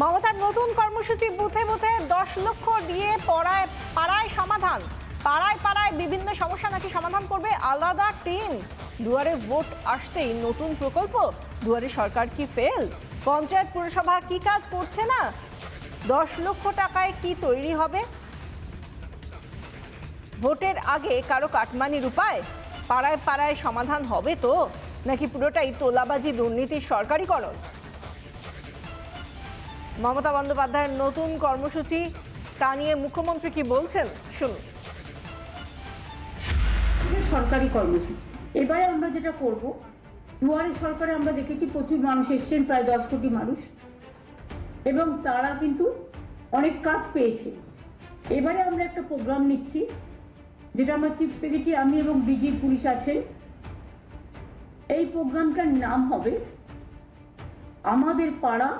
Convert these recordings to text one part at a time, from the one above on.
মমতার নতুন কর্মসূচি বুথে বুথে দশ লক্ষ দিয়ে পড়ায় পাড়ায় সমাধান। পাড়ায় পাড়ায় বিভিন্ন সমস্যা নাকি সমাধান করবে আলাদা টিম। দুয়ারে ভোট আসতেই নতুন প্রকল্প। দুয়ারে সরকার কি ফেল পঞ্চায়েত পুরসভা কি কাজ করছে না? দশ লক্ষ টাকায় কি তৈরি হবে? ভোটের আগে কারও কাটমানির উপায় পাড়ায় পাড়ায় সমাধান হবে তো? নাকি পুরোটাই তোলাবাজি দুর্নীতির সরকারিকরণ? মমতা বন্দ্যোপাধ্যায়ের নতুন কর্মসূচি, তা নিয়ে মুখ্যমন্ত্রী কি বলছেন? শুনুন। সরকারি কর্মসূচি। এবারে আমরা যেটা করব, দুয়ারে সরকারে আমরা দেখেছি প্রচুর মানুষ এসছেন, প্রায় দশ কোটি মানুষ। এবং তারা কিন্তু অনেক কাজ পেয়েছে। এবারে আমরা একটা প্রোগ্রাম নিচ্ছি, যেটা আমার চিফ সেক্রেটারি আমি এবং ডিজি পুলিশ আছে। এই প্রোগ্রামটার নাম হবে, আমাদের পাড়া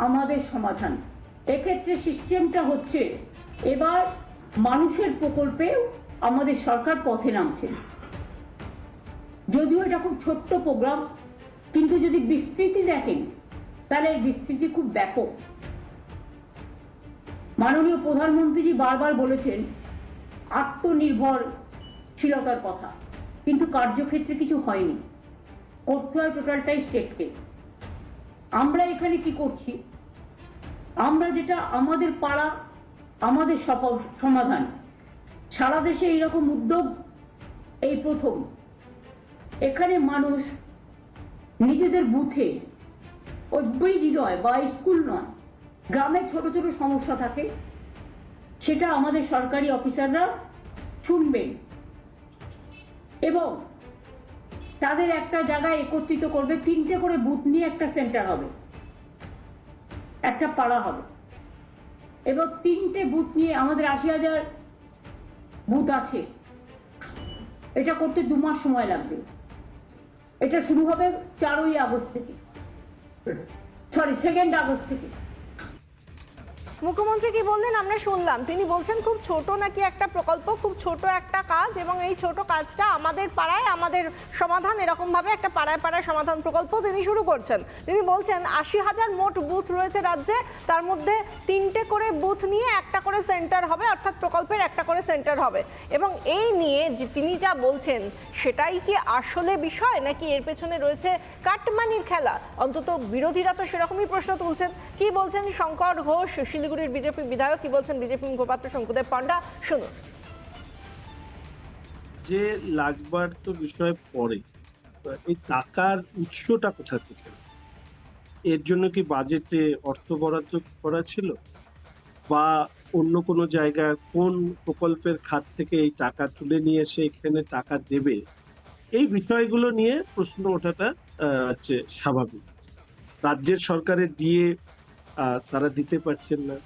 আমাদের সমাধান। এক্ষেত্রে সিস্টেমটা হচ্ছে, এবার মানুষের প্রকল্পেও আমাদের সরকার পথে নামছে। যদিও এটা খুব ছোট্ট প্রোগ্রাম কিন্তু যদি বিস্তৃতি দেখেন, তাহলে বিস্তৃতি খুব ব্যাপক। মাননীয় প্রধানমন্ত্রীজি বারবার বলেছেন, আত্মনির্ভরশীলতার কথা। কিন্তু কার্যক্ষেত্রে কিছু হয়নি। করতে হয় টোটালটাই স্টেটকে আমরা এখানে কি করছি? আমরা যেটা আমাদের পাড়া, আমাদের সমাধান। সারা দেশে এইরকম উদ্যোগ এই প্রথম। এখানে মানুষ নিজেদের বুথে, ওই ব্রিজ নয় বা স্কুল নয়, গ্রামে ছোট ছোট সমস্যা থাকে, সেটা আমাদের সরকারি অফিসাররা শুনবেন। এবং তাদের একটা জায়গায় একত্রিত করবে, তিনটে করে বুথ নিয়ে একটা সেন্টার হবে। একটা পাড়া হবে। এবং তিনটে বুথ নিয়ে আমাদের আশি হাজার বুথ আছে। এটা করতে দু মাস সময় লাগবে। এটা শুরু হবে চারই আগস্ট থেকে। সরি সেকেন্ড আগস্ট থেকে। মুখ্যমন্ত্রী কি বললেন? আমরা শুনলাম। তিনি বলছেন, খুব ছোট নাকি একটা প্রকল্প, খুব ছোট একটা কাজ এবং এই ছোট কাজটা আমাদের পাড়ায়, আমাদের সমাধান এরকমভাবে একটা পাড়ায় পাড়ায় সমাধান প্রকল্প তিনি শুরু করছেন। তিনি বলছেন, আশি হাজার মোট বুথ রয়েছে রাজ্যে, তার মধ্যে তিনটে করে বুথ নিয়ে একটা করে সেন্টার হবে, অর্থাৎ প্রকল্পের একটা করে সেন্টার হবে। এবং এই নিয়ে যে তিনি যা বলছেন, সেটাই কি আসলে বিষয়, নাকি এর পেছনে রয়েছে কাটমানির খেলা? অন্তত বিরোধীরা তো সেরকমই প্রশ্ন তুলছেন। কি বলছেন শঙ্কর ঘোষ, শিলিগুড়ির বিজেপি বিধায়ক? কি বলছেন বিজেপি মুখপাত্র শঙ্কুদেব পান্ডা? শুনুন। যে লাগবার তো বিষয় পরে এই টাকার উৎসটা কোথা থেকে? এর জন্য কি বাজেটে অর্থ বরাদ্দ করা ছিল? বা অন্য কোনো জায়গায় কোন প্রকল্পের খাত থেকে এই টাকা তুলে নিয়ে এসে এখানে টাকা দেবে, এই বিষয়গুলো নিয়ে প্রশ্ন ওঠাটা হচ্ছে স্বাভাবিক। রাজ্যের সরকারের দিয়ে তারা দিতে পারছেন না।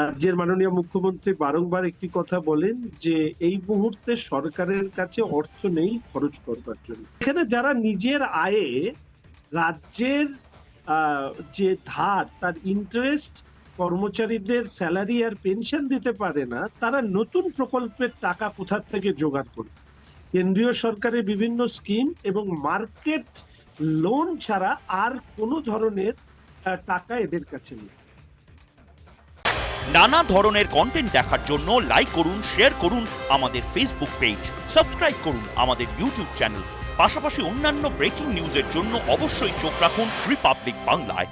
রাজ্যের মাননীয় মুখ্যমন্ত্রী বারংবার একটি কথা বলেন যে, এই মুহূর্তে সরকারের কাছে অর্থ নেই খরচ করবার জন্য। এখানে যারা নিজের আয়ে রাজ্যের যে ধার, তার ইন্টারেস্ট কর্মচারীদের স্যালারি আর পেনশন দিতে পারে না, তারা নতুন প্রকল্পের টাকা কোথার থেকে জোগাড় করবে কেন্দ্রীয় সরকারের বিভিন্ন স্কিম এবং মার্কেট লোন ছাড়া আর কোনো ধরনের টাকা এদের কাছে নেই। নানা ধরনের কন্টেন্ট দেখার জন্য লাইক করুন শেয়ার করুন আমাদের ফেসবুক পেজ সাবস্ক্রাইব করুন আমাদের ইউটিউব চ্যানেল পাশাপাশি অন্যান্য ব্রেকিং নিউজের জন্য অবশ্যই চোখ রাখুন রিপাবলিক বাংলায়